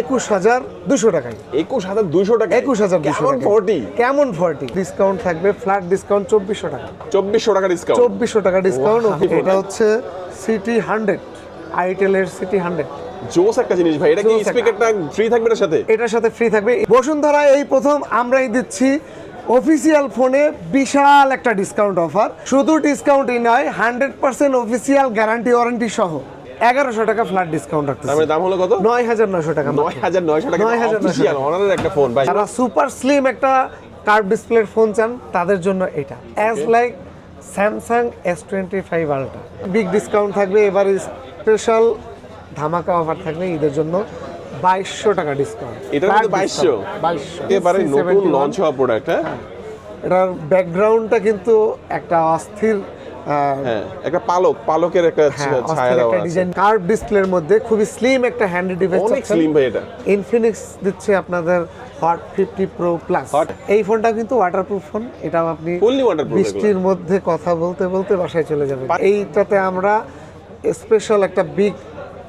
একুশ হাজার দুশো টাকায়। একুশ হাজার দুইশো টাকা একুশ হাজার দুশো ফোরটি? কেমন ফোরটি? ডিসকাউন্ট থাকবে ফ্ল্যাট ডিসকাউন্ট চব্বিশশো টাকা। চব্বিশশো টাকা ডিসকাউন্ট চব্বিশশো টাকা ডিসকাউন্ট. এটা হচ্ছে সিটি হান্ড্রেড আইটেলের সিটি হান্ড্রেড জোস একটা জিনিস ভাই এটা কি স্পিকারটা ফ্রি থাকবে এটার সাথে? এটার সাথে ফ্রি থাকবে। বসুন্ধরা এই প্রথম আমরাই দিচ্ছি অফিসিয়াল ফোনে বিশাল একটা ডিসকাউন্ট অফার শুধু ডিসকাউন্টই নয় hundred percent official guarantee warranty সহ। এগারোশো টাকা ফ্ল্যাট ডিসকাউন্ট রাখতেছে। তার মানে দাম হলো কত? নয় হাজার নয়শো টাকা নয় হাজার নয়শো টাকা। 9,900 অফিসিয়াল অনারের একটা ফোন ভাই। যারা সুপার স্লিম একটা কার্ভ ডিসপ্লের ফোন চান তাদের জন্য এটা। As like Samsung S twenty five ultra big discount থাকবে এবারে স্পেশাল ধামাকা অফার থাকবে ঈদের জন্য। বাইশশো টাকা ডিসকাউন্ট মধ্যে 2200? বাইশশো? একেবারে নতুন লঞ্চ হওয়া প্রোডাক্ট হ্যাঁ? এটার ব্যাকগ্রাউন্ডটা কিন্তু একটা অস্থির হ্যাঁ একটা পালক পালকের একটা হ্যাঁ, ছায়া দেওয়া ডিজাইন কার্ভ ডিসপ্লের মধ্যে খুবই স্লিম একটা হ্যান্ডি ডিভাইস অনেক স্লিম ভাই এটা। ইনফিনিক্স দিচ্ছে আপনাদের হট ফিফটি প্রো প্লাস এই ফোনটা কিন্তু ওয়াটারপ্রুফ ফোন এটাও আপনি ফুললি ওয়াটারপ্রুফ বৃষ্টির মধ্যে কথা বলতে বলতে বাসায় চলে যাবে এইটাতে আমরা স্পেশাল একটা বিগ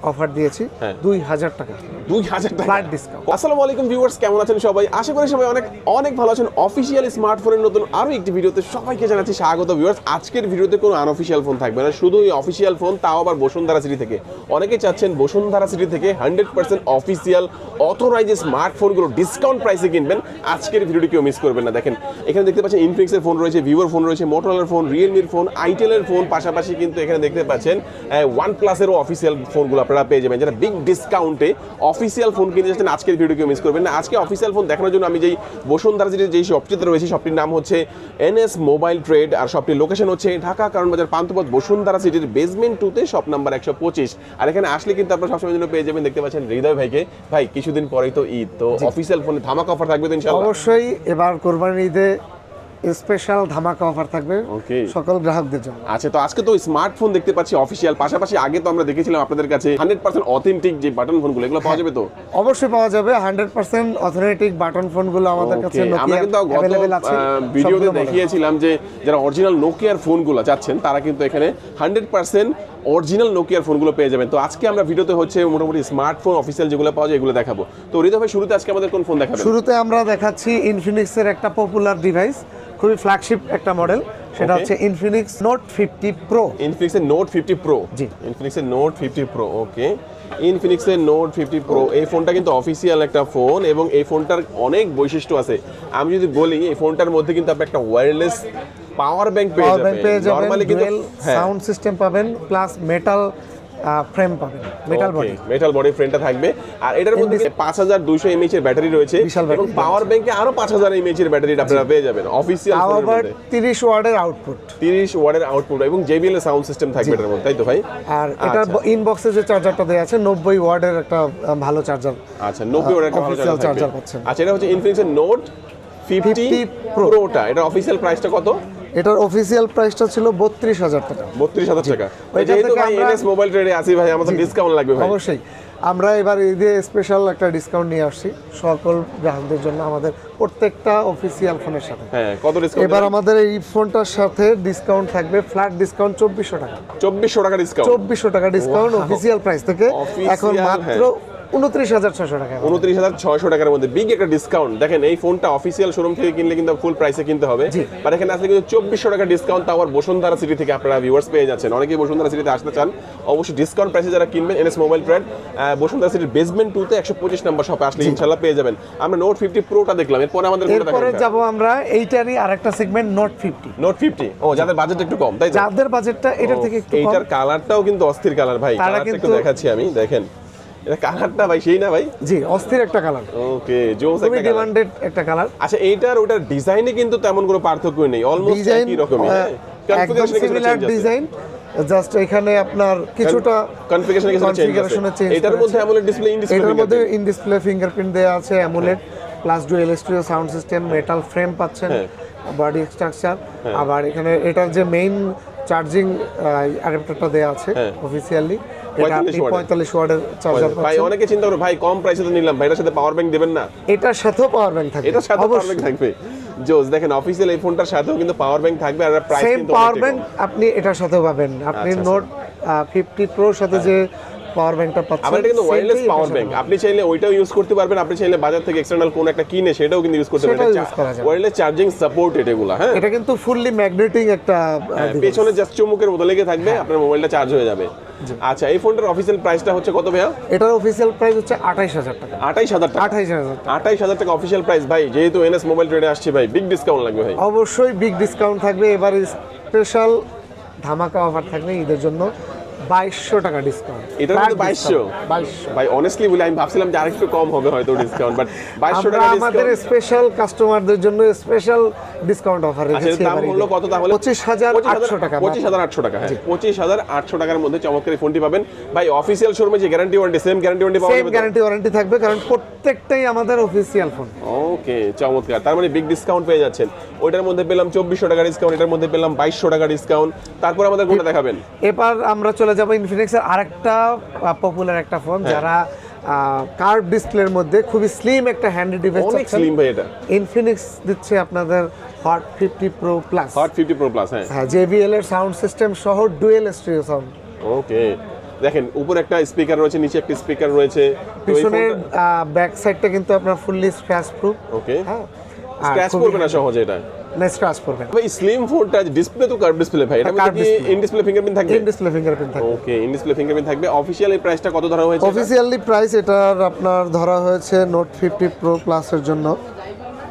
অফার দিয়েছি হ্যাঁ। দুই হাজার টাকা। দুই হাজার টাকা। Flat discount. আসসালামু আলাইকুম ভিউয়ার্স কেমন আছেন সবাই? আশা করি সবাই অনেক অনেক ভালো আছেন। অফিসিয়াল স্মার্টফোনের নতুন আরও একটি ভিডিওতে সবাইকে জানাচ্ছি স্বাগত ভিউয়ার্স। আজকের ভিডিওতে কোনো আনঅফিসিয়াল ফোন থাকবে না শুধু এই অফিসিয়াল ফোন তাও আবার বসুন্ধরা সিটি থেকে। অনেকে চাচ্ছেন বসুন্ধরা সিটি থেকে হান্ড্রেড পার্সেন্ট অফিসিয়াল অথরাইজ স্মার্টফোনগুলো ডিসকাউন্ট প্রাইসে কিনবেন। আজকের ভিডিওটি কেউ মিস করবেন না। দেখেন এখানে দেখতে পাচ্ছেন ইনফিনিক্সের ফোন রয়েছে ভিভোর ফোন রয়েছে মোটরলার ফোন রিয়েলমির ফোন আইটেলের ফোন পাশাপাশি কিন্তু এখানে দেখতে পাচ্ছেন ওয়ান প্লাসেরও অফিসিয়াল ফোনগুলো আপনারা পেয়ে যাবেন। যেটা বিগ ডিসকাউন্টে অফিসিয়াল ফোন কিনতে যাচ্ছেন আজকের ভিডিও কেউ মিস করবেন না। আজকে অফিসিয়াল ফোন দেখানোর জন্য আমি যেই বসুন্ধরা সিটির যেই শপটিতে রয়েছে শপটির নাম হচ্ছে এনএস মোবাইল ট্রেড আর শপটির লোকেশন হচ্ছে ঢাকা কারণ বাজার পান্থপথ বসুন্ধরা সিটির বেসমেন্ট টুতে শপ নাম্বার একশো পঁচিশ। আর এখানে আসলে কিন্তু আপনারা সবসময় জন্য পেয়ে যাবেন দেখতে পাচ্ছেন হৃদয় ভাইকে। ভাই কিছুদিন পরেই তো ঈদ তো অফিসিয়াল ফোনে ধামাকা অফার থাকবে তো অবশ্যই এবার কোরবানির ঈদে স্পেশাল ধামাকা অফার থাকবে. সকল গ্রাহকদের জন্য। আচ্ছা তো আজকে তো স্মার্টফোন দেখতে পাচ্ছি অফিসিয়াল পাশাপাশি আগে তো আমরা দেখেছিলাম আপনাদের কাছে হান্ড্রেড পার্সেন্ট অথেন্টিক যে বাটন ফোনগুলো এগুলো পাওয়া যাবে তো? অবশ্যই পাওয়া যাবে। হান্ড্রেড পার্সেন্ট অথেন্টিক বাটন ফোনগুলো আমাদের কাছে আমরা কিন্তু গত ভিডিওতে দেখিয়েছিলাম যে যারা অরিজিনাল নোকিয়ার ফোনগুলো চাচ্ছেন তারা কিন্তু এখানে হান্ড্রেড পার্সেন্ট অরিজিনাল নোকিয়ার ফোনগুলো পেয়ে যাবেন। তো আজকে আমরা ভিডিওতে হচ্ছে মোটামুটি স্মার্টফোন অফিসিয়াল যেগুলো পাওয়া যায় এগুলো দেখাবো। তো হৃদয় ভাই শুরুতে আজকে আমাদের কোন ফোন দেখাবেন? শুরুতে আমরা দেখাচ্ছি ইনফিনিক্সের একটা পপুলার ডিভাইস খুবই ফ্ল্যাগশিপ একটা মডেল সেটা হচ্ছে ইনফিনিক্স নোট ফিফটি প্রো ইনফিনিক্সের নোট ফিফটি প্রো জি। ইনফিনিক্সের নোট ফিফটি প্রো ওকে ইনফিনিক্সের নোট ফিফটি প্রো এই ফোনটা কিন্তু অফিসিয়াল একটা ফোন এবং এই ফোনটার অনেক বৈশিষ্ট্য আছে। আমি যদি বলি এই ফোনটার মধ্যে কিন্তু আপনি একটা ওয়্যারলেস পাওয়ার ব্যাংক পেয়ে যাবেন। নরমালি কিন্তু হ্যাঁ। সাউন্ড সিস্টেম পাবেন প্লাস মেটাল ফ্রেম পাবেন মেটাল বডি মেটাল বডি ফ্রেমটা থাকবে। আর এটার মধ্যে পাঁচ হাজার দুইশো এমএইচ এর ব্যাটারি রয়েছে। এবং পাওয়ার ব্যাংকে আরও পাঁচ হাজার এমএইচ এর ব্যাটারি আপনারা পেয়ে যাবেন অফিসিয়াল তাও আবার তিরিশ ওয়ার্ডের আউটপুট তিরিশ ওয়ার্ডের আউটপুট এবং জেবিএল এর সাউন্ড সিস্টেম থাকবে এটার মধ্যে তাই তো ভাই? আর এটার আচ্ছা। ইনবক্সে যে চার্জারটা দেওয়া আছে নব্বই ওয়ার্ডের একটা ভালো চার্জার আচ্ছা নব্বই ওয়াটের একটা ভালো চার্জার পাচ্ছেন। আচ্ছা এটা হচ্ছে ইনফিনিক্সের নোট ফিফটি 50 প্রোটা এটা অফিসিয়াল প্রাইসটা কত? এটার অফিসিয়াল প্রাইসটা ছিল বত্রিশ হাজার টাকা। বত্রিশ হাজার টাকা। মোবাইল ট্রেডে আছি ভাই আমাদের ডিসকাউন্ট লাগবে ভাই। অবশ্যই। আমরা এবার ঈদে স্পেশাল একটা ডিসকাউন্ট নিয়ে আসছি সকল গ্রাহকদের জন্য আমাদের প্রত্যেকটা অফিসিয়াল ফোনের সাথে। হ্যাঁ কত ডিসকাউন্ট এবার আমাদের এই ফোনটার সাথে ডিসকাউন্ট থাকবে ফ্ল্যাট ডিসকাউন্ট চব্বিশশো টাকা। চব্বিশশো টাকা ডিসকাউন্ট চব্বিশশো টাকা ডিসকাউন্ট অফিসিয়াল প্রাইস থেকে। এখন মাত্র উনত্রিশ হাজার ছশো টাকা উনত্রিশ হাজার ছয়শো টাকার মধ্যে বিগ একটা ডিসকাউন্ট দেখেন এই ফোনটা অফিসিয়াল শোরুম থেকে কিনলে কিন্তু ফুল প্রাইসে কিনতে হবে। আর এখানে আসলে কিন্তু চব্বিশশো টাকা ডিসকাউন্ট তাও আবার বসুন্ধরা সিটি থেকে আপনারা ভিউয়ার্স পেয়ে যাচ্ছেন। অনেকেই বসুন্ধরা সিটিতে আসতে চান অবশ্যই ডিসকাউন্ট প্রাইসে যারা কিনবেন এনএস মোবাইল ট্রেড বসুন্ধরা সিটির বেসমেন্ট টুতে একশো পঁচিশ নাম্বার শপে আসলে ইনশাল্লাহ পেয়ে যাবেন। আমরা নোট ফিফটি প্রোটা দেখলাম এরপরে আমাদের এরপরে যাব আমরা এইটারই আরেকটা segment note fifty note fifty ও যাদের বাজেট একটু কম তাই যাদের বাজেটটা এটার থেকে একটু এইটার কালারটাও কিন্তু অস্থির কালার ভাই। কালারটা একটু দেখাচ্ছি আমি দেখেন। এটা কালারটা ভাই সেই না ভাই? জি অস্থির একটা কালার ওকে জোস একটা কালার ডিমান্ডেড একটা কালার আচ্ছা এইটার ওটার ডিজাইনে কিন্তু তেমন কোনো পার্থক্য নেই অলমোস্ট একই রকমই। হ্যাঁ? একদম সিমিলার ডিজাইন জাস্ট এখানে আপনার কিছুটা কনফিগারেশনে কিছুটা চেঞ্জ আছে। এটার মধ্যে অ্যামোলেড ডিসপ্লে ইন ডিসপ্লে এটার মধ্যে ইন ডিসপ্লে ফিঙ্গারপ্রিন্ট দেওয়া আছে AMOLED plus dual studio sound system metal frame পাচ্ছেন হ্যাঁ। বডি স্ট্রাকচার আবার এখানে এটার যে মেইন চার্জিং অ্যাডাপ্টারটা দেওয়া আছে হ্যাঁ। অফিসিয়ালি এটা 45 আপনি ওয়াটের। চার্জার ভাই অনেকে চিন্তা করে ভাই কম প্রাইসে তো নিলাম ভাই এটার সাথে পাওয়ার ব্যাংক দিবেন না। এটার সাথেও পাওয়ার ব্যাংক থাকবে। এটার সাথে পাওয়ার ব্যাংক থাকবে। জোস দেখেন অফিসিয়াল এই ফোনটার সাথেও কিন্তু পাওয়ার ব্যাংক থাকবে আর প্রাইস সেম পাওয়ার ব্যাংক আপনি এটার সাথেও পাবেন। আপনি আচ্ছা, নোট ফিফটি প্রোর সাথে যে পাওয়ার ব্যাংকটা পাচ্ছেন আবার এটা কিন্তু ওয়্যারলেস পাওয়ার ব্যাংক আপনি চাইলে ওইটাও ইউজ করতে পারবেন আপনি চাইলে বাজার থেকে এক্সটার্নাল কোন একটা কিনে সেটাও কিন্তু ইউজ করতে পারবেন। ওয়্যারলেস চার্জিং সাপোর্টেড এগুলা হ্যাঁ? এটা কিন্তু ফুললি ম্যাগনেটিং একটা হ্যাঁ। পেছনে জাস্ট চুমুকের মতো লেগে থাকবে হ্যাঁ। আপনার মোবাইলটা চার্জ হয়ে যাবে। আচ্ছা এই ফোনটার অফিসিয়াল প্রাইসটা হচ্ছে কত ভাইয়া? এটার অফিসিয়াল প্রাইস হচ্ছে আঠাইশ হাজার টাকা। আঠাইশ হাজার টাকা? আঠাইশ হাজার আঠাইশ হাজার টাকা অফিসিয়াল প্রাইস ভাই যেহেতু এনএস মোবাইল ট্রেডে আসছে ভাই বিগ ডিসকাউন্ট লাগবে ভাই। অবশ্যই বিগ ডিসকাউন্ট থাকবে। এবার স্পেশাল ধামাকা অফার থাকবে ঈদের জন্য। বাইশশো টাকা ডিসকাউন্ট এটার মধ্যে 2200? বাইশশো? ভাই অনেস্টলি বলি আমি ভাবছিলাম যে আরেকটু কম হবে হয়তো ডিসকাউন্ট বাট বাইশশো আমরা টাকা আমাদের স্পেশাল কাস্টমারদের জন্য স্পেশাল ডিসকাউন্ট অফার রেখেছি দাম হলো কত তাহলে? পঁচিশ হাজার আটশো টাকা পঁচিশ হাজার আটশো টাকা হ্যাঁ। পঁচিশ হাজার আটশো টাকার মধ্যে চমৎকার ফোনটি পাবেন। ভাই অফিসিয়াল শোরুমে যে guarantee warranty same guarantee warranty পাওয়া সেম যাবে? গ্যারান্টি ওয়ারেন্টি থাকবে কারণ প্রত্যেকটাই আমাদের অফিসিয়াল ফোন ওকে চমৎকার। তার মানে বিগ ডিসকাউন্ট পেয়ে যাচ্ছেন। ওইটার মধ্যে পেলাম চব্বিশশো টাকা ডিসকাউন্ট এটার মধ্যে পেলাম বাইশশো টাকা ডিসকাউন্ট তারপর আমাদের কোনটা দেখাবেন? এবার আমরা চলে যাব ইনফিনিক্সের আরেকটা পপুলার একটা ফোন হ্যাঁ। যারা কার্ভ ডিসপ্লের মধ্যে খুবই স্লিম একটা হ্যান্ডি ডিভাইস অনেক স্লিম ভাই এটা। ইনফিনিক্স দিচ্ছে আপনাদের hot fifty pro plus hot fifty pro plus হ্যাঁ। হ্যাঁ জেবিএল এর সাউন্ড সিস্টেম সহ ডুয়েল স্টিরিও সাউন্ড ওকে দেখেন উপরে একটা স্পিকার রয়েছে নিচে একটা স্পিকার রয়েছে। পিছনের ব্যাক সাইডটা কিন্তু আপনার ফুললি স্ক্র্যাচ প্রুফ ওকে হ্যাঁ স্ক্র্যাচ করবে না সহজে এটা? না স্ক্র্যাচ করবে ভাই স্লিম ফোনটা ডিসপ্লে তো কার্ভ ডিসপ্লে ভাই। এটা কি ইন ডিসপ্লে ফিঙ্গারপ্রিন্ট থাকবে? ইন ডিসপ্লে ফিঙ্গারপ্রিন্ট থাকবে। ওকে ইন ডিসপ্লে ফিঙ্গারপ্রিন্ট থাকবে। অফিশিয়ালি প্রাইসটা কত ধরা হয়েছে? অফিশিয়ালি প্রাইস এটার আপনার ধরা হয়েছে নোট ফিফটি প্রো প্লাসের জন্য।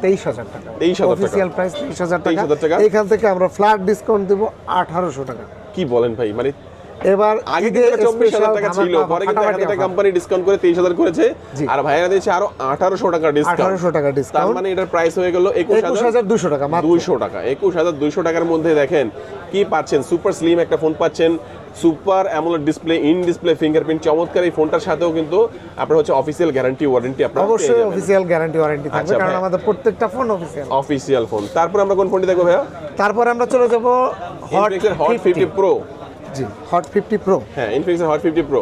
তেইশ হাজার টাকা। 23,000 হাজার অফিসিয়াল প্রাইস তেইশ হাজার টাকা। 23,000 টাকা। এখান থেকে আমরা ফ্ল্যাট ডিসকাউন্ট দেবো আঠারোশো টাকা। কি বলেন ভাই? মানে এবার আগে কিন্তু চব্বিশ হাজার টাকা ছিল পরে কিন্তু এক হাজার কোম্পানি ডিসকাউন্ট করে তেইশ হাজার করেছে আর ভাইরা দিয়েছে আরও আঠারোশো টাকা ডিসকাউন্ট আঠারোশো টাকা তার ডিসকাউন্ট মানে এটার প্রাইস হয়ে গেল একুশ হাজার দুশো টাকা দুইশো টাকা। একুশ হাজার দুইশো টাকার মধ্যে দেখেন কি পাচ্ছেন? সুপার স্লিম একটা ফোন পাচ্ছেন super AMOLED display in display fingerprint চমৎকার এই ফোনটার সাথেও কিন্তু আপনার হচ্ছে অফিসিয়াল গ্যারান্টি ওয়ারেন্টি আপনার অবশ্যই অফিসিয়াল গ্যারান্টি ওয়ারেন্টি থাকবে আচ্ছা, কারণ আমাদের প্রত্যেকটা ফোন অফিসিয়াল অফিসিয়াল ফোন তারপর আমরা কোন ফোনটি দেখব ভাইয়া? তারপর আমরা চলে যাব hot hot fifty pro G hot fifty pro হ্যাঁ ইনফিনিক্সের hot fifty pro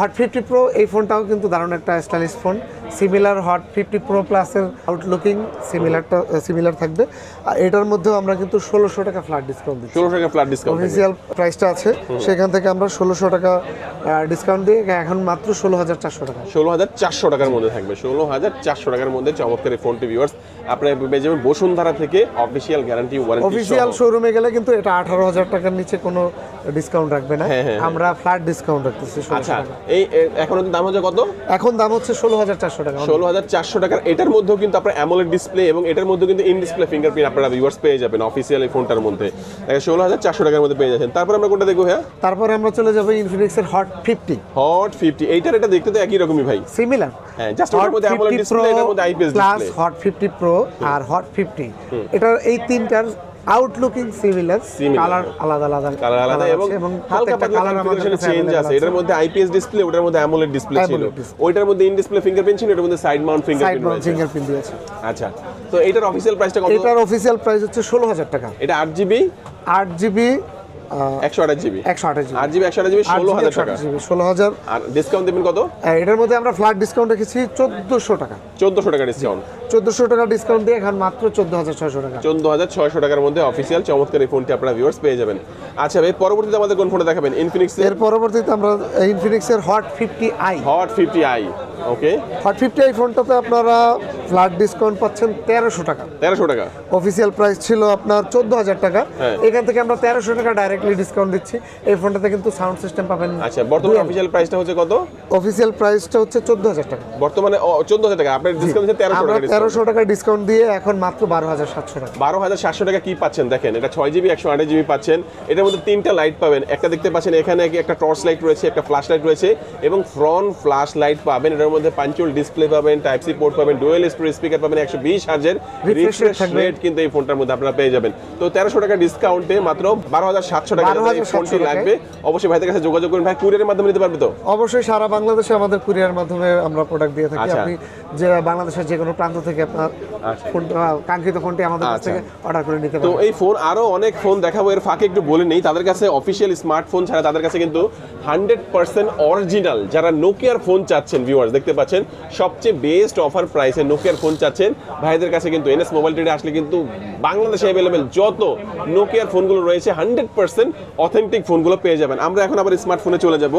hot fifty pro এই ফোনটাও কিন্তু দারুণ একটা stylish phone similar hot fifty pro প্লাসের আউটলুকিং সিমিলারটা সিমিলার থাকবে। আর এটার মধ্যেও আমরা কিন্তু ষোলোশো টাকা ফ্ল্যাট ডিসকাউন্ট দিচ্ছি। ষোলো টাকা ফ্ল্যাট ডিসকাউন্ট অফিসিয়াল প্রাইসটা আছে। সেখান থেকে আমরা ষোলোশো টাকা ডিসকাউন্ট দিয়ে এখন মাত্র ষোলো হাজার চারশো টাকা। ষোলো হাজার চারশো টাকার মধ্যে থাকবে। ষোলো হাজার চারশো টাকার মধ্যে চমৎকার এই ফোনটি ভিউয়ার্স আপনার পেয়ে যাবেন বসুন্ধরা থেকে অফিসিয়াল গ্যারান্টি ওয়ারেন্টি অফিসিয়াল শোরুমে গেলে কিন্তু এটা আঠারো হাজার টাকার নিচে কোনো ডিসকাউন্ট রাখবে না। হ্যাঁ, হ্যাঁ, হ্যাঁ। আমরা ফ্ল্যাট ডিসকাউন্ট রাখতেছি আচ্ছা এই এখন দাম হচ্ছে কত? এখন দাম হচ্ছে ষোলো হাজার চারশো টাকা। ষোলো হাজার চারশো টাকার এটার মধ্যেও কিন্তু আপনার অ্যামোলেড ডিসপ্লে এবং এটার মধ্যেও কিন্তু ইন ডিসপ্লে ফিঙ্গারপ্রিন্ট আপনারা ভিউয়ার্স পেয়ে যাবেন অফিসিয়াল এই ফোনটার মধ্যে ষোলো হাজার চারশো টাকার মধ্যে পেয়ে যাচ্ছেন। তারপর আমরা কোনটা দেখব হ্যাঁ তারপরে আমরা চলে যাব ইনফিনিক্সের হট ফিফটি হট ফিফটি এইটার এটা দেখতে তো একই রকমই ভাই। সিমিলার হ্যাঁ, just ওটার মধ্যে AMOLED display, এটার মধ্যে plus display। Hot fifty pro আর হট ফিফটি এটার এই তিনটার আউটলুকিং সিমিলার কালার আলাদা আলাদা কালার আলাদা এবং হালকা পাতলা আমাদের চেঞ্জ আছে। এটার মধ্যে আইপিএস ডিসপ্লে ওটার মধ্যে অ্যামোলেড ডিসপ্লে ছিল। ওইটার মধ্যে ইন ডিসপ্লে ফিঙ্গারপ্রিন্ট ছিল এটার মধ্যে side mount fingerprint mount fingerprint দিয়েছে আচ্ছা তো এটার অফিসিয়াল প্রাইসটা কত? এটার অফিসিয়াল প্রাইস হচ্ছে ষোলো হাজার টাকা। এটা আট জিবি আট জিবি একশো আঠাশ জিবি একশো আঠাশ জিবি আট জিবি একশো আঠাশ জিবি ষোলো হাজার টাকা। ষোলো হাজার। আর ডিসকাউন্ট দেবেন কত? এটার মধ্যে আমরা ফ্ল্যাট ডিসকাউন্ট রেখেছি চোদ্দোশো টাকা। চোদ্দশো টাকা ডিসকাউন্ট চোদ্দোশো টাকা ডিসকাউন্ট দিয়ে এখন মাত্র চোদ্দ হাজার ছয়শো টাকা। চোদ্দ হাজার ছয়শো টাকার মধ্যে অফিসিয়াল চমৎকার এই ফোনটি আপনারা ভিউয়ার্স পেয়ে যাবেন। আচ্ছা ভাই পরবর্তীতে আমাদের কোন ফোনটা দেখাবেন? ইনফিনিক্স এর? পরবর্তীতে আমরা ইনফিনিক্সের hot fifty I hot fifty I okay hot fifty I ফোনটাতে আপনারা ফ্ল্যাট ডিসকাউন্ট পাচ্ছেন তেরোশো টাকা। তেরোশো টাকা। অফিসিয়াল প্রাইস ছিল আপনার চোদ্দ হাজার টাকা। হ্যাঁ। এখান থেকে আমরা তেরোশো টাকা ডাইরেক্টলি ডিসকাউন্ট দিচ্ছি। এই ফোনটাতে কিন্তু সাউন্ড সিস্টেম পাবেন আচ্ছা বর্তমানে অফিসিয়াল প্রাইসটা হচ্ছে কত? অফিসিয়াল প্রাইসটা হচ্ছে চোদ্দ হাজার টাকা। বর্তমানে চোদ্দ হাজার টাকা। আপনার ডিসকাউন্ট হচ্ছে তেরোশো টাকা। তেরোশো টাকা ডিসকাউন্ট দিয়ে এখন মাত্র বারো হাজার সাতশো টাকা। বারো হাজার সাতশো টাকা কি পাচ্ছেন? দেখেন এটা ছয় জিবি একশো আঠাশ জিবি পাচ্ছেন। এটার মধ্যে তিনটা লাইট পাবেন। একটা দেখতে পাচ্ছেন এখানে একটা টর্চ লাইট রয়েছে একটা ফ্ল্যাশ লাইট রয়েছে এবং ফ্রন্ট ফ্ল্যাশ লাইট পাবেন। এটার মধ্যে পাঞ্চুয়াল ডিসপ্লে পাবেন টাইপ সি পোর্ট পাবেন ডুয়েল স্টোরেজ স্পিকার পাবেন একশো বিশ হাজার রিফ্রেশ রেট কিন্তু এই ফোনটার মধ্যে আপনারা পেয়ে যাবেন। তো তেরোশো টাকা ডিসকাউন্টে মাত্র বারো হাজার সাতশো টাকা এই ফোনটি লাগবে। অবশ্যই ভাইদের কাছে যোগাযোগ করুন। ভাই কুরিয়ারের মাধ্যমে নিতে পারবে তো? অবশ্যই সারা বাংলাদেশে আমাদের কুরিয়ার মাধ্যমে আমরা প্রোডাক্ট দিয়ে থাকি। আচ্ছা। আপনি যে বাংলাদেশের যে কোনো প্রান্ত থেকে থেকে আপনার আচ্ছা। কাঙ্ক্ষিত ফোনটি আমাদের কাছ আচ্ছা। থেকে অর্ডার করে নিতে তো এই ফোন আরও অনেক ফোন দেখাবো এর ফাঁকে একটু বলে নেই। তাদের কাছে অফিসিয়াল স্মার্টফোন ছাড়া তাদের কাছে কিন্তু হান্ড্রেড পার্সেন্ট অরিজিনাল যারা নোকিয়ার ফোন চাচ্ছেন ভিউয়ার্স দেখতে পাচ্ছেন সবচেয়ে বেস্ট অফার প্রাইসে নোকিয়ার ফোন চাচ্ছেন। ভাইদের কাছে কিন্তু এনএস মোবাইল ট্রেডে আসলে কিন্তু বাংলাদেশে অ্যাভেলেবেল যত নোকিয়ার ফোনগুলো রয়েছে হান্ড্রেড পার্সেন্ট অথেন্টিক ফোনগুলো পেয়ে যাবেন। আমরা এখন আবার স্মার্টফোনে চলে যাব।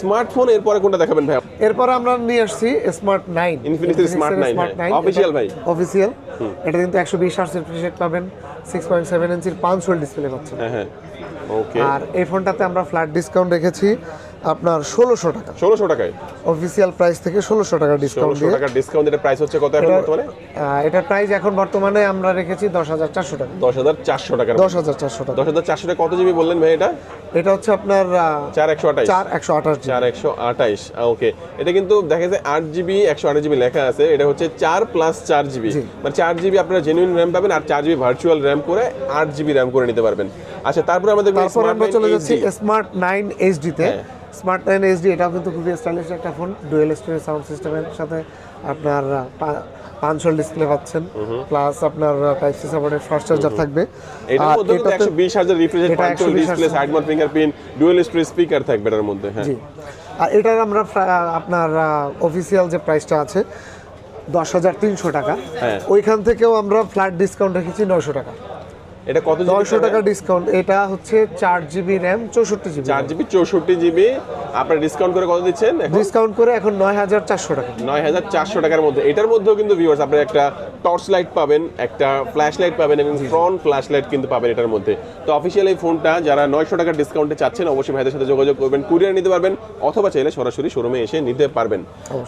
স্মার্টফোন এরপরে কোনটা দেখাবেন ভাই এরপর আমরা নিয়ে আসছি স্মার্ট নাইন Infinix এর Smart 9, হ্যাঁ। Official ভাই। অফিসিয়াল এটা কিন্তু একশো বিশ রিফ্রেশ পাবেন সিক্স পয়েন্ট সেভেন ইঞ্চির পাঁচ ডিসপ্লে পাচ্ছেন। হ্যাঁ হ্যাঁ। ওকে আর এই ফোনটাতে আমরা ফ্ল্যাট ডিসকাউন্ট রেখেছি। আপনার ষোলোশো টাকা। ষোলোশো টাকায়। অফিসিয়াল প্রাইস থেকে ষোলোশো টাকা ডিসকাউন্ট দিয়ে। টাকার ডিসকাউন্ট এর প্রাইস হচ্ছে কত এখন এটা- বর্তমানে? এটার প্রাইস এখন বর্তমানে আমরা রেখেছি দশ হাজার চারশো টাকা। দশ হাজার চারশো টাকার দশ হাজার চারশো টাকা। দশ হাজার চারশো টাকা কত জিবি বললেন ভাই এটা? এটা হচ্ছে আপনার চার একশো আঠাইশ চার একশো আঠাশ চার একশো আঠাইশ ওকে এটা কিন্তু দেখা যায় আট জিবি একশো আঠাশ জিবি লেখা আছে। এটা হচ্ছে চার প্লাস চার জিবি মানে চার জিবি আপনারা জেনুইন র্যাম পাবেন আর চার জিবি ভার্চুয়াল র্যাম করে আট জিবি র্যাম করে নিতে পারবেন। আচ্ছা তারপরে আমাদের তারপর আমরা চলে যাচ্ছি স্মার্ট নাইন এইচডিতে হ্যাঁ। স্মার্ট নাইন এইচডি এটাও কিন্তু খুবই স্টাইলিশ একটা ফোন ডুয়েল স্টোরেজ সাউন্ড সিস্টেমের সাথে আপনার পাঁচশো ডিসপ্লে পাচ্ছেন প্লাস আপনার type C supported fast charger থাকবে। এটার মধ্যে কিন্তু এটাতে- একশো বিশ হাজার রিফ্রেশ এটা পাঁচশো display side mount fingerprint dual storage speaker থাকবে এটার মধ্যে হ্যাঁ। আর এটার আমরা আপনার অফিসিয়াল যে প্রাইসটা আছে দশ হাজার তিনশো টাকা। হ্যাঁ। ওইখান থেকেও আমরা ফ্ল্যাট ডিসকাউন্ট রেখেছি নয়শো টাকা। এটা কত নয়শো টাকা ডিসকাউন্ট এটা হচ্ছে চার জিবি র্যাম চৌষট্টি জিবি চার জিবি চৌষট্টি জিবি। আপনারা ডিসকাউন্ট করে কত দিচ্ছেন ডিসকাউন্ট করে এখন নয় হাজার চারশো টাকা। নয় হাজার চারশো টাকার মধ্যে। এটার মধ্যেও কিন্তু ভিউয়ার্স আপনি একটা টর্চ লাইট পাবেন একটা ফ্ল্যাশ লাইট পাবেন এবং ফ্রন্ট ফ্ল্যাশ লাইট কিন্তু পাবেন এটার মধ্যে। তো অফিসিয়াল এই ফোনটা যারা নয়শো টাকার ডিসকাউন্টে চাচ্ছেন অবশ্যই ভাইদের সাথে যোগাযোগ করবেন কুরিয়ার নিতে পারবেন অথবা চাইলে সরাসরি শোরুমে এসে নিতে পারবেন।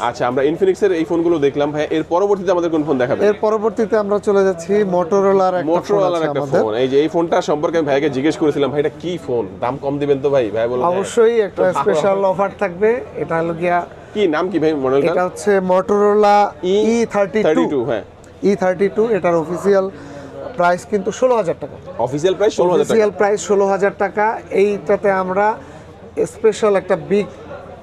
আচ্ছা আমরা ইনফিনিক্সের এই ফোনগুলো দেখলাম। ভাই এর পরবর্তীতে আমাদের কোন ফোন দেখাবেন? এর পরবর্তীতে আমরা চলে যাচ্ছি মোটরোলার একটা ফোন মোটরোলার একটা আমাদের। ফোন? এই যে এই ফোনটা সম্পর্কে আমি ভাইকে জিজ্ঞেস করেছিলাম ভাই এটা কি ফোন? দাম কম দিবেন তো ভাই? ভাই বলল হ্যাঁ। অবশ্যই একটা স্পেশাল অফার থাকবে। এটা হলো গিয়া কি নাম কি ভাই মডেলটা এটা হচ্ছে থার্টি টু টু হ্যাঁ। ই থার্টি টু এটার অফিসিয়াল প্রাইস কিন্তু ষোলো হাজার টাকা। অফিসিয়াল প্রাইস ষোলো হাজার টাকা। অফিসিয়াল প্রাইস ষোলো হাজার টাকা। এইটাতে আমরা স্পেশাল একটা বিগ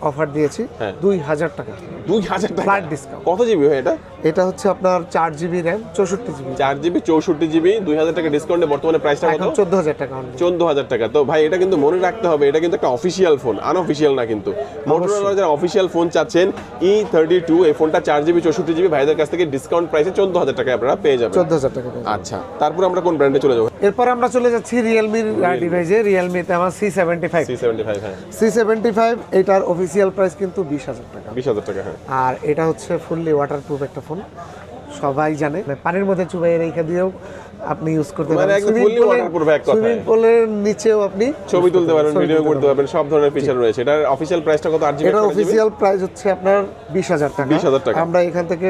অফার দিয়েছি হ্যাঁ। দুই হাজার টাকা। দুই হাজার টাকা? Flat discount. কত জিবি ভাই এটা? এটা হচ্ছে আপনার চার জিবি র্যাম চৌষট্টি জিবি। চার জিবি চৌষট্টি জিবি দুই হাজার টাকা ডিসকাউন্টে বর্তমানে প্রাইসটা কত? চোদ্দ হাজার টাকা চোদ্দ হাজার টাকা। তো ভাই এটা কিন্তু মনে রাখতে হবে এটা কিন্তু একটা অফিসিয়াল ফোন আনঅফিসিয়াল না কিন্তু। মোটরোলার যারা অফিসিয়াল ফোন চাচ্ছেন ই থার্টি টু এই ফোনটা চার জিবি চৌষট্টি জিবি ভাইদের কাছ থেকে ডিসকাউন্ট প্রাইসে চোদ্দ হাজার টাকা আপনারা পেয়ে যাবেন। চোদ্দ হাজার টাকা আচ্ছা তারপর আমরা কোন ব্র্যান্ডে চলে যাব? এরপর আমরা চলে যাচ্ছি রিয়েলমির ডিভাইসে রিয়েলমিতে আমার C seventy five C seventy five হ্যাঁ। সি সেভেন্টি ফাইভ এটার অফিসিয়াল প্রাইস কিন্তু বিশ হাজার টাকা। বিশ হাজার টাকা হ্যাঁ। আর এটা হচ্ছে ফুললি ওয়াটারপ্রুফ একটা ফোন সবাই জানে মানে পানির মধ্যে চুবাই রেখে দিয়েও আপনি ইউজ করতে মানে পারেন। সুইমিং পুলের নিচেও আপনি ছবি তুলতে পারবেন ভিডিও করতে পারবেন সব ধরনের ফিচার রয়েছে। এটার অফিসিয়াল প্রাইসটা কত? আট জিবি এটা অফিসিয়াল প্রাইস হচ্ছে আপনার বিশ হাজার টাকা। 20,000 টাকা। আমরা এখান থেকে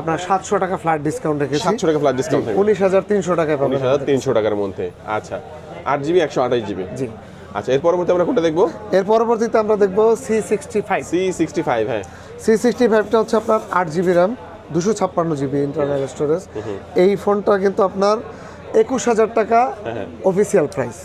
আপনার সাতশো টাকা ফ্ল্যাট ডিসকাউন্ট রেখেছি। সাতশো টাকা ফ্ল্যাট ডিসকাউন্ট থাকবে উনিশ হাজার তিনশো টাকায় পাবেন। উনিশ হাজার তিনশো টাকার মধ্যে। আচ্ছা। আট জিবি একশো আঠাশ জিবি জি। আচ্ছা এর পরবর্তী আমরা কোনটা দেখব? এর পরবর্তীতে আমরা দেখব C sixty five C sixty five হ্যাঁ। সি সিক্সটি ফাইভটা হচ্ছে আপনার আট জিবি র্যাম দুশো ছাপ্পান্ন জিবি ইন্টারনাল স্টোরেজ এই ফোনটা কিন্তু আপনার একুশ হাজার টাকা হ্যাঁ, অফিসিয়াল প্রাইস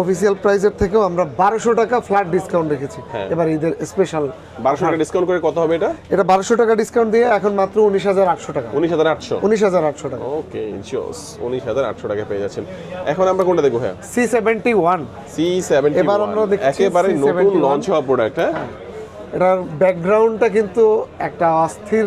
অফিসিয়াল প্রাইসের থেকেও আমরা বারোশো টাকা ফ্ল্যাট ডিসকাউন্ট রেখেছি। হ্যাঁ। এবার ঈদের স্পেশাল বারোশো টাকা ডিসকাউন্ট করে কত হবে এটা? এটা বারোশো টাকা ডিসকাউন্ট দিয়ে এখন মাত্র উনিশ হাজার আটশো টাকা। উনিশ হাজার আটশো? উনিশ হাজার আটশো টাকা। ওকে জোস উনিশ হাজার আটশো টাকা পেয়ে যাচ্ছেন। এখন আমরা কোনটা দেখব হ্যাঁ C seventy one C seventy এবার আমরা দেখছি একেবারে নতুন লঞ্চ হওয়া প্রোডাক্ট হ্যাঁ? এটার ব্যাকগ্রাউন্ডটা কিন্তু একটা অস্থির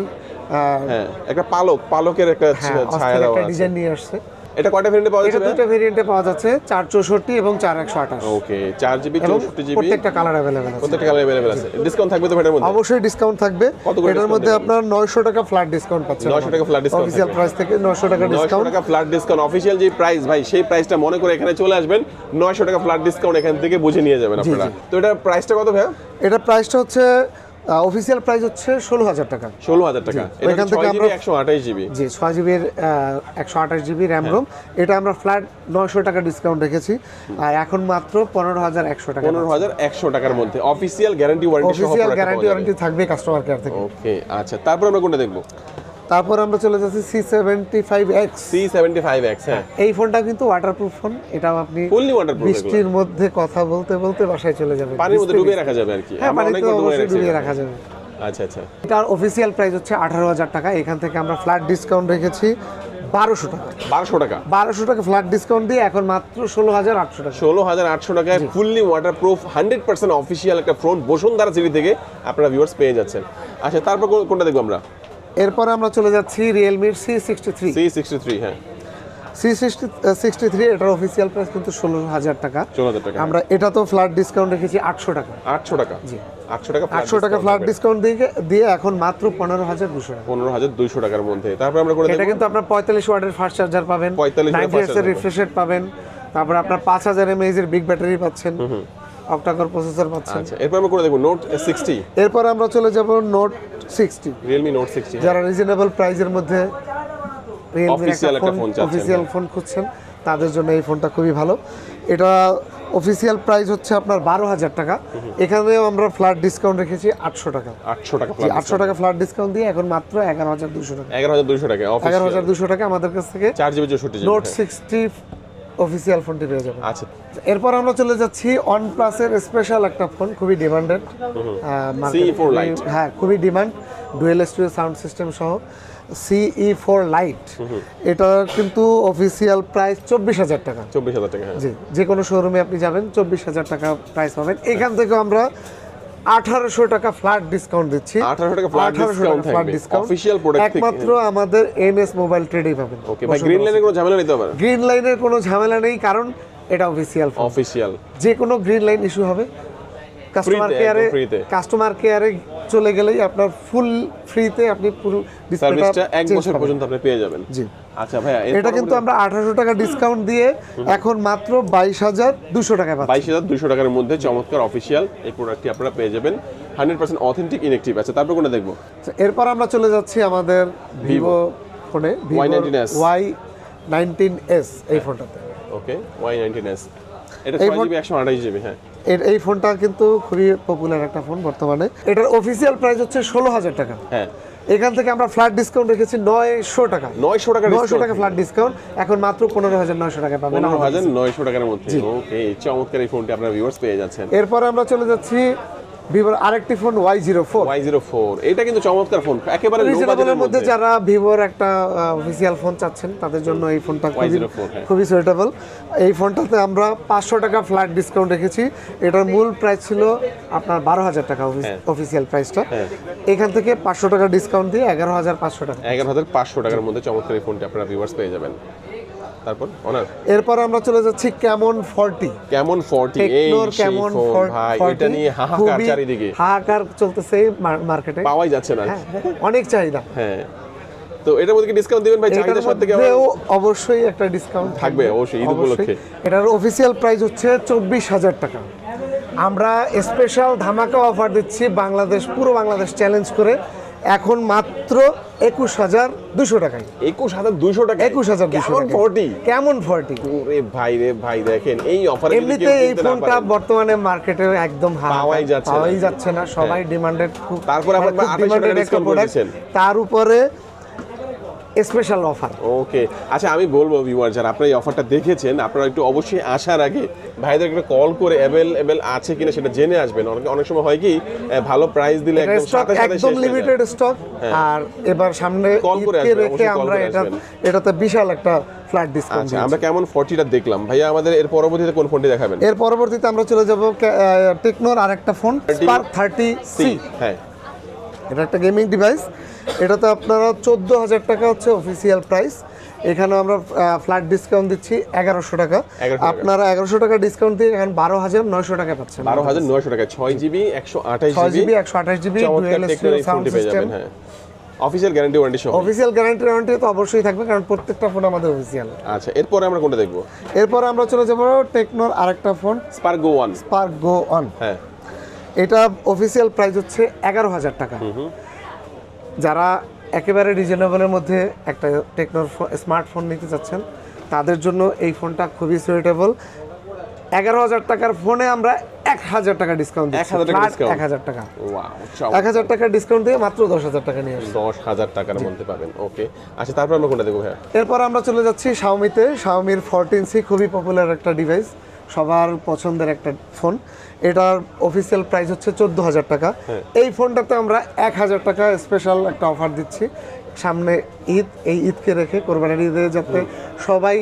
হ্যাঁ একটা পালক পালকের একটা হ্যাঁ ছায়া দেওয়া ডিজাইন নিয়ে আসছে। এটা কয়টা ভেরিয়েন্টে পাওয়া এটা যাচ্ছে দুটো ভেরিয়েন্টে পাওয়া যাচ্ছে চার চৌষট্টি এবং চার একশো আঠাশ। ওকে চার জিবি এবং চৌষট্টি জিবি। প্রত্যেকটা কালার অ্যাভেলেবেল আছে। প্রত্যেকটা কালার অ্যাভেলেবেল আছে। ডিসকাউন্ট থাকবে তো ভেটার মধ্যে? অবশ্যই ডিসকাউন্ট থাকবে। এটার মধ্যে আপনার নয়শো টাকা ফ্ল্যাট ডিসকাউন্ট পাচ্ছেন 900 টাকা discount অফিসিয়াল থাকবে। প্রাইস থেকে নয়শো টাকা নয়শো ডিসকাউন্ট টাকা ফ্ল্যাট ডিসকাউন্ট অফিসিয়াল যে প্রাইস ভাই সেই প্রাইসটা মনে করে এখানে চলে আসবেন। নয়শো টাকা ফ্ল্যাট ডিসকাউন্ট এখান থেকে বুঝে নিয়ে যাবেন আপনারা। তো এটা প্রাইসটা কত ভাই এটা প্রাইসটা হচ্ছে অফিসিয়াল প্রাইস হচ্ছে ষোলো হাজার টাকা। ষোলো হাজার টাকা। এখান থেকে আমরা- একশো আঠাশ জিবি জি ছয় জিবির একশো আঠাশ জিবি র্যাম রোম এটা আমরা ফ্ল্যাট নয়শো টাকা ডিসকাউন্ট রেখেছি। আর এখন মাত্র পনেরো হাজার একশো টাকা পনেরো হাজার একশো টাকার মধ্যে। Official guarantee warranty official guarantee warranty থাকবে কাস্টমার কেয়ার থেকে। ওকে আচ্ছা। তারপর আমরা কোনটা দেখব? তারপর আমরা চলে যাচ্ছি C seventy five X C seventy five X হ্যাঁ। এই ফোনটা কিন্তু ওয়াটারপ্রুফ ফোন এটাও আপনি ফুললি ওয়াটারপ্রুফ বৃষ্টির মধ্যে কথা বলতে বলতে বাসায় চলে যাবে। পানির মধ্যে ডুবিয়ে রাখা যাবে আর কি। হ্যাঁ পানিতে ডুবিয়ে অবশ্যই ডুবিয়ে রাখা যাবে। আচ্ছা আচ্ছা। এটার অফিসিয়াল প্রাইস হচ্ছে আঠারো হাজার টাকা। এখান থেকে আমরা ফ্ল্যাট ডিসকাউন্ট রেখেছি বারোশো টাকা। বারোশো টাকা। বারোশো টাকা ফ্ল্যাট ডিসকাউন্ট দিয়ে এখন মাত্র ষোলো হাজার আটশো টাকা। ষোলো হাজার আটশো টাকায় fully waterproof hundred percent official একটা ফোন বসুন্ধরা সিটি থেকে আপনারা ভিউয়ার্স পেয়ে যাচ্ছেন। আচ্ছা তারপর কোনটা দেখব আমরা? এরপরে আমরা চলে যাচ্ছি রিয়েলমির C sixty three C sixty three হ্যাঁ সি সিক্সটি সিক্সটি থ্রি এটার অফিসিয়াল প্রাইস কিন্তু ষোলো হাজার টাকা। ষোলো হাজার টাকা আমরা এটা তো ফ্ল্যাট ডিসকাউন্ট রেখেছি আটশো টাকা। আটশো টাকা। আটশো টাকা আটশো টাকা ফ্ল্যাট ডিসকাউন্ট দিয়ে দিয়ে এখন মাত্র পনেরো হাজার দুশো টাকা। পনেরো হাজার দুইশো টাকার মধ্যে। তারপর আমরা করে এটা কিন্তু আপনার পঁয়তাল্লিশ ওয়াটের ফাস্ট চার্জার পাবেন। 45 ওয়াটের নাইনটি রিফ্রেশ রেট পাবেন। তারপর আপনার পাঁচ হাজার এমএএইচ এর বিগ ব্যাটারি পাচ্ছেন। অক্টাকর প্রসেসর পাচ্ছেন। আচ্ছা এরপর আমরা করে দেখব নোট সিক্সটি এরপর আমরা চলে যাব note sixty Realme note sixty যারা রিজনেবল প্রাইজের মধ্যে Official একটা phone চাচ্ছেন, অফিসিয়াল ফোন খুঁজছেন তাদের জন্য এই ফোনটা খুবই ভালো। এটা অফিসিয়াল প্রাইস হচ্ছে আপনার বারো হাজার টাকা। এখানেও আমরা ফ্ল্যাট ডিসকাউন্ট রেখেছি আটশো টাকা। আটশো টাকা আটশো টাকা ফ্ল্যাট ডিসকাউন্ট দিয়ে এখন মাত্র এগারো হাজার দুশো টাকা। এগারো হাজার দুইশো টাকা এগারো হাজার দুশো টাকা আমাদের কাছ থেকে চার জিবি চৌষট্টি নোট সিক্সটি অফিসিয়াল ফোনটি পেয়ে যাবেন আচ্ছা। এরপর আমরা চলে যাচ্ছি ওয়ান প্লাসের স্পেশাল একটা ফোন খুবই ডিমান্ডেড হ্যাঁ খুবই demand dual studio sound system সহ সিই ফোর লাইট এটা কিন্তু অফিসিয়াল প্রাইস চব্বিশ হাজার টাকা। চব্বিশ হাজার টাকা হ্যাঁ। জি যে কোনো শোরুমে আপনি যাবেন চব্বিশ হাজার টাকা প্রাইস পাবেন। এখান থেকে আমরা আঠারোশো টাকা ফ্ল্যাট ডিসকাউন্ট দিচ্ছি। 1800 টাকা flat 1800 discount টাকা flat থাকবে। discount। Official product থেকে। একমাত্র আমাদের এনএস মোবাইল ট্রেডেই পাবেন। ওকে ভাই গ্রিন লাইনের কোনো ঝামেলা নিতে পারে গ্রিন লাইনের কোনো ঝামেলা নেই কারণ এটা অফিসিয়াল অফিসিয়াল যে কোনো গ্রিন লাইন ইস্যু হবে। কাস্টমার কেয়ারে। কাস্টমার কেয়ারে চলে গেলেই আপনার ফুল ফ্রিতে আপনি পুরো সার্ভিসটা এক বছর পর্যন্ত আপনি পেয়ে যাবেন। জি। আচ্ছা ভাইয়া এটা কিন্তু আমরা আঠারোশো টাকা ডিসকাউন্ট দিয়ে এখন মাত্র বাইশ হাজার দুশো টাকা পাচ্ছি। বাইশ হাজার দুশো টাকার মধ্যে চমৎকার অফিসিয়াল এই প্রোডাক্টটি আপনারা পেয়ে যাবেন। হান্ড্রেড পার্সেন্ট অথেন্টিক ইনেকটিভ আছে তারপর কোনটা দেখব? এরপর আমরা চলে যাচ্ছি আমাদের ভিভো ফোনে Y19s ওয়াই নাইনটিন এস এই ফোনটাতে ওকে ওয়াই নাইনটিন এস এটা হ্যাঁ। এই ফোনটা কিন্তু খুবই পপুলার একটা ফোন বর্তমানে। এটার অফিসিয়াল প্রাইস হচ্ছে ষোলো হাজার টাকা। হ্যাঁ। এখান থেকে আমরা ফ্ল্যাট ডিসকাউন্ট রেখেছি নয়শো টাকা। নয়শো টাকা নয়শো টাকা ফ্ল্যাট ডিসকাউন্ট এখন মাত্র পনেরো হাজার নয়শো টাকা পাবেন পনেরো হাজার। নয়শো টাকার মধ্যে। ওকে চমৎকার এই ফোনটি আপনার ভিউয়ার্স পেয়ে যাচ্ছেন। এরপরে আমরা চলে যাচ্ছি ভিভোর আরেকটি phone Y zero four Y zero four এটা কিন্তু চমৎকার ফোন একেবারে রিজনেবলের মধ্যে যারা ভিভোর একটা অফিসিয়াল ফোন চাচ্ছেন তাদের জন্য এই ফোনটা খুবই Y04 হ্যাঁ। খুবই সুইটেবল এই ফোনটাতে আমরা পাঁচশো টাকা ফ্ল্যাট ডিসকাউন্ট রেখেছি। এটার মূল প্রাইস ছিল আপনার বারো হাজার টাকা অফিসিয়াল প্রাইসটা হ্যাঁ। এখান থেকে পাঁচশো টাকা ডিসকাউন্ট দিয়ে এগারো হাজার পাঁচশো টাকা। এগারো হাজার পাঁচশো টাকার মধ্যে চমৎকার এই ফোনটি আপনারা ভিউয়ার্স পেয়ে যাবেন। তারপর অনার এরপর আমরা চলে যাচ্ছি কেমন ফর্টি। কেমন ফোরটি? এই টেকনোর সেই কেমন এটা নিয়ে হাহাকার চারিদিকে। হাহাকার চলতেছে মার্কেটে। পাওয়াই যাচ্ছে না। অনেক চাহিদা। হ্যাঁ। তো এটার মধ্যে কি ডিসকাউন্ট দিবেন ভাই? এটার চাহিদার সাথে কি অবশ্যই একটা ডিসকাউন্ট থাকবে, অবশ্যই, ঈদ উপলক্ষে। এটার অফিসিয়াল প্রাইস হচ্ছে চব্বিশ হাজার টাকা। আমরা স্পেশাল ধামাকা অফার দিচ্ছি বাংলাদেশ পুরো বাংলাদেশ চ্যালেঞ্জ করে। এখন মাত্র একুশ হাজার দুশো টাকায়। একুশ হাজার দুশো টাকা একুশ হাজার দুশো কেমন ফর্টি? কেমন ফর্টি? রে ভাই রে ভাই দেখেন এই অফার এমনিতে এই ফোনটা বর্তমানে মার্কেটে একদম হাওয়াই পাওয়াই যাচ্ছে। পাওয়াই যাচ্ছে না। সবাই ডিমান্ডেড খুব তারপরে আবার মানে খুব 28 টাকা demanded একটা discount করে product। দিচ্ছেন। তার উপরে স্পেশাল অফার ওকে আচ্ছা আমি বলব ভিউয়ার যারা আপনারা এই অফারটা দেখেছেন আপনারা একটু অবশ্যই আসার আগে ভাইদের একটা কল করে অ্যাভেলেবেল আছে কিনা সেটা জেনে আসবেন। অনেক অনেক সময় হয় কি ভালো প্রাইস দিলে একদম সাথে সাথে একদম হয়ে। লিমিটেড স্টক আর এবার সামনে কল করে রেখে আমরা এটা। এটাতে বিশাল একটা ফ্ল্যাট ডিসকাউন্ট আচ্ছা আমরা কেমন ফোরটিটা দেখলাম? ভাইয়া আমাদের এর পরবর্তীতে কোন ফোনটি দেখাবেন? এর পরবর্তীতে আমরা চলে যাব টেকনোর আরেকটা ফোন স্পার্ক থার্টি সি হ্যাঁ। এটা একটা গেমিং ডিভাইস এটাতে আপনারা চোদ্দ হাজার টাকা হচ্ছে অফিসিয়াল প্রাইস এখানে আমরা ফ্ল্যাট ডিসকাউন্ট দিচ্ছি এগারোশো টাকা। আপনারা এগারোশো টাকা ডিসকাউন্ট দিয়ে এখন বারো হাজার নয়শো টাকা পাচ্ছেন। বারো হাজার নয়শো টাকা ছয় জিবি একশো আঠাশ ছয় জিবি। একশো আঠাশ জিবি সাউন্ড সিস্টেম হ্যাঁ। অফিসিয়াল গ্যারান্টি ওয়ারেন্টি সহ। অফিসিয়াল গ্যারান্টি ওয়ারেন্টি তো অবশ্যই থাকবে কারণ প্রত্যেকটা ফোন আমাদের অফিসিয়াল আচ্ছা এরপরে আমরা কোনটা দেখব? এরপর আমরা চলে যাব টেকনোর আরেকটা phone spark go one spark go one হ্যাঁ। এটা অফিসিয়াল প্রাইস হচ্ছে এগারো হাজার টাকা। যারা একেবারে রিজনেবলের মধ্যে একটা টেকনোর স্মার্টফোন নিতে চাচ্ছেন তাদের জন্য এই ফোনটা খুবই সুইটেবল এগারো হাজার টাকার ফোনে আমরা এক হাজার টাকা ডিসকাউন্ট 1000 এক হাজার টাকা এক হাজার টাকা। ডিসকাউন্ট দিয়ে মাত্র দশ হাজার টাকা নিয়ে আসছি। দশ হাজার টাকার মধ্যে পাবেন। ওকে আচ্ছা তারপর আমরা কোনটা দেখব হ্যাঁ এরপর আমরা চলে যাচ্ছি শাওমিতে শাওমির ফোরটিন সি খুবই পপুলার একটা ডিভাইস সবার পছন্দের একটা ফোন এটার অফিসিয়াল প্রাইস হচ্ছে চোদ্দ হাজার টাকা। হ্যাঁ। এই ফোনটাতে আমরা এক হাজার টাকা স্পেশাল একটা অফার দিচ্ছি। সামনে ঈদ এই ঈদকে রেখে কোরবানির ঈদে যাতে সবাই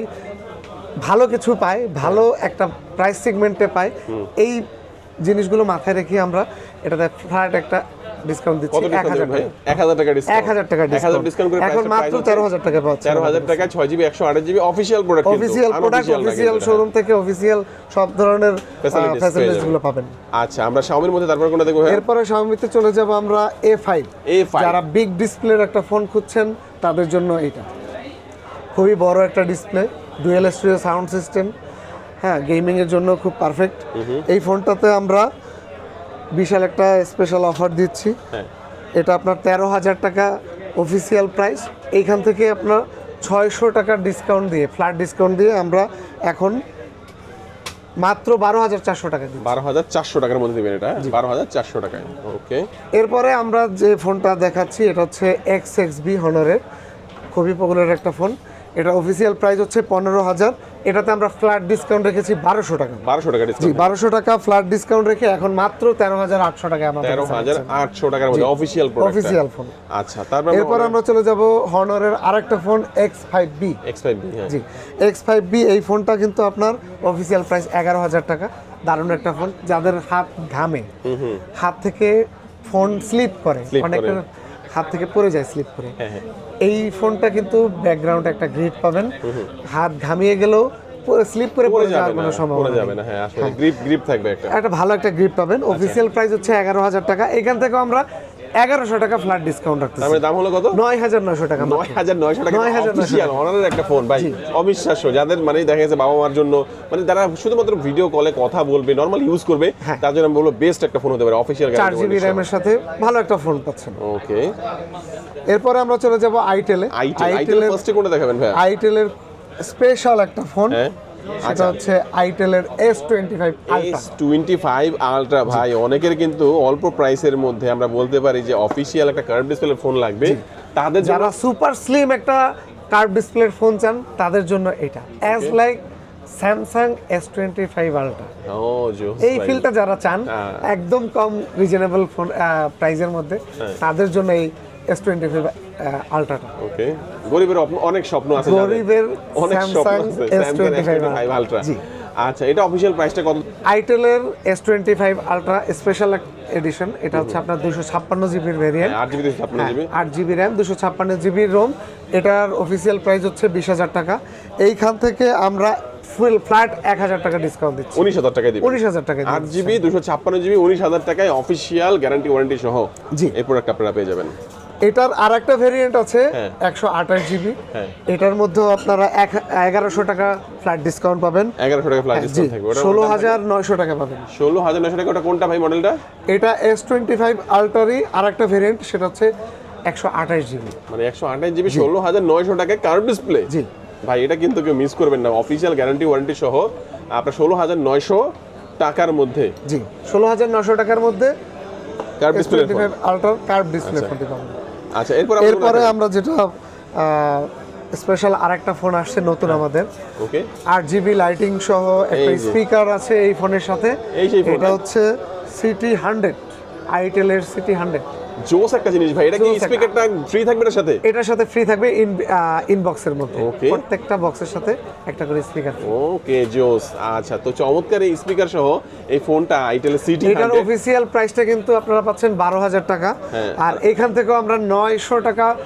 ভালো কিছু পায় ভালো একটা প্রাইস সেগমেন্টে পায় এই জিনিসগুলো মাথায় রেখে আমরা এটাতে ফ্ল্যাট একটা ডিসকাউন্ট দিচ্ছি কত এক ডিসকাউন্ট হাজার ভাই? টাকা। ডিসকাউন্ট এক হাজার টাকা এক হাজার ডিসকাউন্ট করে এখন মাত্র তেরো হাজার টাকা পাচ্ছে তেরো হাজার টাকা ছয় জিবি একশো আঠাশ GB official product official product official showroom থেকে অফিসিয়াল সব ধরনের ফ্যাসিলিটিসগুলো পাবেন। আচ্ছা আমরা শাওমির মধ্যে তারপর কোনটা দেখব এরপরে Xiaomi তে চলে যাব আমরা এ ফাইভ A5 যারা বিগ ডিসপ্লের একটা ফোন খুঁজছেন তাদের জন্য এটা। খুবই বড় একটা display dual studio sound system হ্যাঁ গেমিং এর জন্য খুব পারফেক্ট এই ফোনটাতে আমরা বিশাল একটা স্পেশাল অফার দিচ্ছি। হ্যাঁ। এটা আপনার তেরো হাজার টাকা অফিসিয়াল প্রাইস এইখান থেকে আপনার ছয়শো টাকার ডিসকাউন্ট দিয়ে ফ্ল্যাট ডিসকাউন্ট দিয়ে আমরা এখন মাত্র বারো হাজার চারশো টাকা দিই বারো হাজার চারশো টাকার মধ্যে দেবেন এটা বারো হাজার চারশো টাকায় ওকে। এরপরে আমরা যে ফোনটা দেখাচ্ছি এটা হচ্ছে এক্স এক্স বি হনারের খুবই পপুলার একটা ফোন। এটা অফিসিয়াল প্রাইস হচ্ছে পনেরো হাজার এটাতে আমরা ফ্ল্যাট ডিসকাউন্ট রেখেছি বারোশো টাকা। বারোশো টাকা জি বারোশো টাকা ফ্ল্যাট ডিসকাউন্ট রেখে এখন মাত্র তেরো হাজার আটশো টাকা আমাদের তেরো হাজার আটশো টাকার মধ্যে অফিসিয়াল অফিসিয়াল ফোন আচ্ছা তারপর এরপর আমরা চলে যাব হনারের আরেকটা phone X five B X five B G X five B এই ফোনটা কিন্তু আপনার অফিসিয়াল প্রাইস এগারো হাজার টাকা। দারুণ একটা ফোন যাদের হাত ঘামে হাত থেকে ফোন স্লিপ করে। করে। হাত থেকে পড়ে যায় স্লিপ করে। হ্যাঁ হ্যাঁ। এই ফোনটা কিন্তু ব্যাকগ্রাউন্ড একটা গ্রিপ পাবেন। হাত ঘামিয়ে গেলেও স্লিপ করে পড়ে যাওয়ার কোনো সম্ভাবনা যাবে না হ্যাঁ আসলে গ্রিপ গ্রিপ থাকবে একটা। একটা ভালো একটা গ্রিপ পাবেন। অফিসিয়াল প্রাইস হচ্ছে এগারো হাজার টাকা। এখান থেকে আমরা এগারোশো টাকা ফ্ল্যাট ডিসকাউন্ট তার রাখতেছি মানে দাম হলো কত? নয় হাজার নয়শো টাকা নয় হাজার নয়শো টাকা। 9,900 অফিসিয়াল অনারের একটা ফোন ভাই। অবিশ্বাস্য। যাদের মানে দেখা গেছে বাবা মার জন্য মানে যারা শুধুমাত্র ভিডিও কলে কথা বলবে নর্মাল ইউজ করবে হ্যাঁ। তার জন্য আমি বলব বেস্ট একটা ফোন হতে পারে অফিসিয়াল চার জিবি র্যামের সাথে ভালো একটা ফোন পাচ্ছেন। ওকে এরপরে আমরা চলে যাব আইটেলে আইটেল আইটেল ফার্স্টে কোনটা দেখাবেন ভাই আইটেলের স্পেশাল একটা ফোন হ্যাঁ। সেটা হচ্ছে আইটেলের S twenty five S twenty five ultra ভাই অনেকের কিন্তু অল্প প্রাইসের মধ্যে আমরা বলতে পারি যে অফিসিয়াল একটা কার্ভ ডিসপ্লে ফোন লাগবে। তাদের যারা সুপার স্লিম একটা কার্ভ ডিসপ্লের ফোন চান তাদের জন্য এটা। As like Samsung S twenty five ultra এই ফিলটা যারা চান হ্যাঁ। একদম কম রিজনেবল ফোন প্রাইসের মধ্যে হ্যাঁ। তাদের জন্য এই এস টোয়েন্টি ফাইভ আলট্রাটা ওকে গরিবের অনেক স্বপ্ন আছে গরিবের অনেক স্বপ্ন আছে S25 S25 আলট্রা জি। আচ্ছা এটা প্রাইসটা কত? আইটেলের S twenty five ultra special edition এটা হচ্ছে আপনার দুশো ছাপ্পান্ন জিবির ভেরিয়েন্ট আট জিবি জিবি। আট জিবি র্যাম দুশো ছাপ্পান্ন রোম এটার অফিসিয়াল প্রাইস হচ্ছে বিশ হাজার টাকা। এইখান থেকে আমরা ফুল ফ্ল্যাট এক হাজার টাকা ডিসকাউন্ট দিচ্ছি। উনিশ হাজার টাকায় দিবে উনিশ হাজার টাকা আট জিবি দুশো ছাপ্পান্ন জিবি উনিশ হাজার টাকায় অফিসিয়াল গ্যারান্টি ওয়ারেন্টি সহ জি। এই প্রোডাক্ট আপনারা পেয়ে যাবেন। এটার আর একটা ভেরিয়েন্ট আছে হ্যাঁ। একশো আঠাশ জিবি হ্যাঁ। এটার মধ্যেও আপনারা এক এগারোশো টাকা ফ্ল্যাট ডিসকাউন্ট পাবেন। এগারোশো টাকা ফ্ল্যাট ডিসকাউন্ট থাকবে ষোলো হাজার নয়শো টাকা পাবেন। ষোলো হাজার নয়শো টাকা ওটা কোনটা ভাই মডেলটা এটা এস টোয়েন্টি ফাইভ আলটারই আর একটা ভেরিয়েন্ট সেটা হচ্ছে একশো আঠাশ জিবি মানে একশো আঠাশ জিবি ষোলো হাজার নয়শো টাকায় কার্ভ ডিসপ্লে জি। ভাই এটা কিন্তু কেউ মিস করবেন না অফিসিয়াল গ্যারান্টি ওয়ারেন্টি সহ আপনার ষোলো হাজার নয়শো টাকার মধ্যে। জি ষোলো হাজার নশো টাকার মধ্যে curve display five curve display ফোনটি পাবেন। আচ্ছা এরপর এরপরে আমরা যেটা স্পেশাল আরেকটা ফোন আসছে নতুন আমাদের। ওকে আট জিবি লাইটিং সহ একটা স্পিকার আছে এই ফোনের সাথে? এটা হচ্ছে সিটি হান্ড্রেড আইটেলের সিটি হান্ড্রেড জোস একটা জিনিস ভাই এটা কি স্পিকারটা ফ্রি থাকবে এটার সাথে? এটার সাথে ফ্রি থাকবে ইন ইনবক্সের মধ্যে। প্রত্যেকটা বক্সের সাথে একটা করে স্পিকার ওকে জোস। আচ্ছা তো চমৎকার এই স্পিকার সহ এই ফোনটা আইটেল সিটি এটার অফিসিয়াল প্রাইসটা কিন্তু আপনারা পাচ্ছেন বারো হাজার টাকা। হ্যাঁ। আর এখান থেকেও আমরা নয়শো টাকা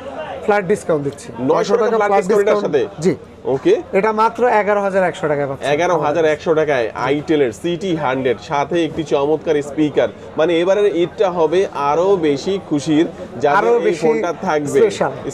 ফ্ল্যাট ডিসকাউন্ট দিচ্ছি। 900 টাকা এটার discount- সাথে? জি। ওকে। এটা মাত্র এগারো হাজার একশো টাকা এগারো হাজার একশো টাকায় আইটেলের সিটি হান্ড্রেড সাথে একটি চমৎকার স্পিকার। মানে এবারের ঈদটা হবে আরও বেশি খুশির এই ফোনটা থাকবে।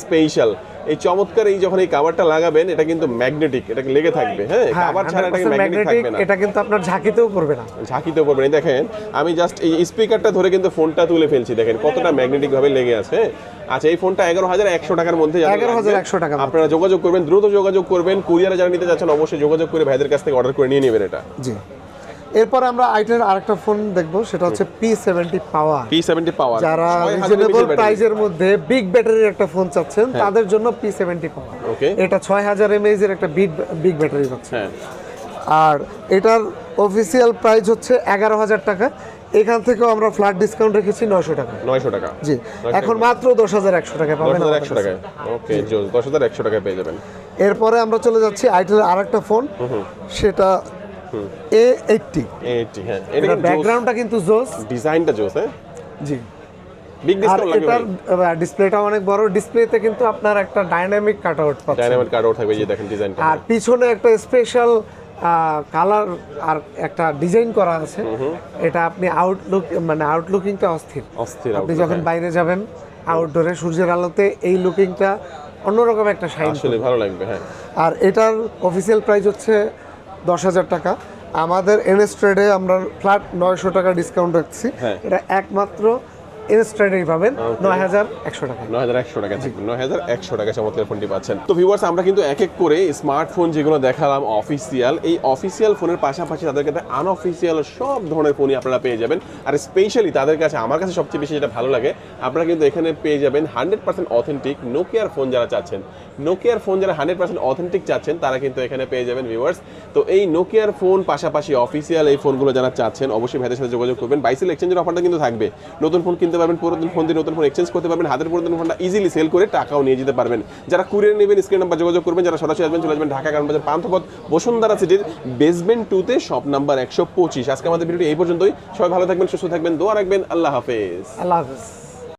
স্পেশাল এই চমৎকার এই যখন এই কাভারটা লাগাবেন এটা কিন্তু ম্যাগনেটিক এটা লেগে থাকবে হ্যাঁ? হ্যাঁ, কাভার ছাড়া এটাকে 100% ম্যাগনেটিক থাকবে না। এটা কিন্তু আপনার ঝাঁকিতেও পড়বে না। ঝাঁকিতে পড়বেন এই দেখেন আমি জাস্ট এই স্পিকারটা ধরে কিন্তু ফোনটা তুলে ফেলছি। দেখেন কতটা ম্যাগনেটিক ভাবে লেগে আছে হ্যাঁ? আচ্ছা এই ফোনটা এগারো হাজার একশো টাকার মধ্যে যাদের 11,100 লাগবে, টাকা আপনারা যোগাযোগ করবেন দ্রুত যোগাযোগ করবেন কুরিয়ারে যারা নিতে যাচ্ছেন অবশ্যই যোগাযোগ করে ভাইদের কাছ থেকে অর্ডার করে নিয়ে নেবেন এটা। জি। এরপর আমরা আইটেলের আরেকটা ফোন দেখব সেটা হচ্ছে P seventy power P seventy power যারা রিজনেবল প্রাইজের মধ্যে বিগ ব্যাটারির একটা ফোন চাচ্ছেন তাদের জন্য পি সেভেন্টি পাওয়ার ওকে। এটা ছয় হাজার এমএইচ এর একটা বিগ বিগ ব্যাটারি পাচ্ছে। হ্যাঁ। আর এটার অফিসিয়াল প্রাইস হচ্ছে এগারো হাজার টাকা। এখান থেকেও আমরা ফ্ল্যাট ডিসকাউন্ট রেখেছি নয়শো টাকা। নয়শো টাকা। জি। এখন মাত্র দশ হাজার একশো টাকা পাবেন একশো টাকায়। ওকে দশ হাজার একশো টাকায় পেয়ে যাবেন। এরপরে আমরা চলে যাচ্ছি আইটেলের আরেকটা ফোন। সেটা এ এইটটি হ্যাঁ। এটা ব্যাকগ্রাউন্ডটা কিন্তু জোস ডিজাইনটা জোস হ্যাঁ? জি। বিগ আর এটার ডিসপ্লেটা অনেক বড়। ডিসপ্লেতে কিন্তু আপনার একটা ডাইনামিক কাট আউট পাচ্ছেন। ডাইনামিক কার্ড আউট থাকবে যে দেখেন ডিজাইনটা। আর পিছনে একটা স্পেশাল কালার আর একটা ডিজাইন করা আছে। এটা আপনি আউটলুক মানে আউটলুকিংটা অস্থির। অস্থির আপনি যখন হ্যাঁ। বাইরে যাবেন আউটডোরে সূর্যের আলোতে এই লুকিংটা অন্যরকম একটা শাইন আসলে ভালো লাগবে হ্যাঁ। আর এটার অফিসিয়াল প্রাইস হচ্ছে দশ হাজার টাকা। আমাদের এনএস ট্রেডে আমরা ফ্ল্যাট নয়শো টাকা ডিসকাউন্ট রাখছি। হ্যাঁ। এটা একমাত্র এনএস পাবেন নয় হাজার একশো টাকা নয় হাজার একশো টাকা নয় হাজার একশো টাকা চমৎকার ফোনটি পাচ্ছেন। তো ভিউয়ার্স আমরা কিন্তু এক এক করে স্মার্টফোন যেগুলো দেখালাম অফিসিয়াল এই অফিসিয়াল ফোনের পাশাপাশি তাদের কাছে আনঅফিসিয়াল সব ধরনের ফোনই আপনারা পেয়ে যাবেন। আর স্পেশালি তাদের কাছে আমার কাছে সবচেয়ে বেশি যেটা ভালো লাগে আপনারা কিন্তু এখানে পেয়ে যাবেন হান্ড্রেড পার্সেন্ট অথেন্টিক নোকিয়ার ফোন যারা চাচ্ছেন। নোকিয়ার ফোন যারা হান্ড্রেড পার্সেন্ট অথেন্টিক চাচ্ছেন তারা কিন্তু এখানে পেয়ে যাবেন ভিউয়ার্স তো এই নোকিয়ার ফোন পাশাপাশি অফিসিয়াল এই ফোনগুলো যারা চাচ্ছেন অবশ্যই ভাইদের সাথে যোগাযোগ করবেন। বাইসেল এক্সচেঞ্জের অফারটা কিন্তু থাকবে। নতুন ফোন কিনতে পারবেন, পুরাতন ফোন দিয়ে নতুন ফোন এক্সচেঞ্জ করতে পারবেন, হাতের পুরাতন ফোনটা ইজিলি সেল করে টাকাও নিয়ে যেতে পারবেন। যারা কুরিয়ার নেবেন স্ক্রিন নাম্বার যোগাযোগ করবেন, যারা সরাসরি আসবেন, চলে আসবেন ঢাকা কারণ বাজার পান্থপথ, বসুন্ধরা সিটির বেসমেন্ট টুতে শপ নাম্বার একশো পঁচিশ। আজকে আমাদের ভিডিওটি এই পর্যন্তই। সবাই ভালো থাকবেন, সুস্থ থাকবেন, দোয়া রাখবেন। আল্লাহ হাফেজ। আল্লাহ হাফেজ।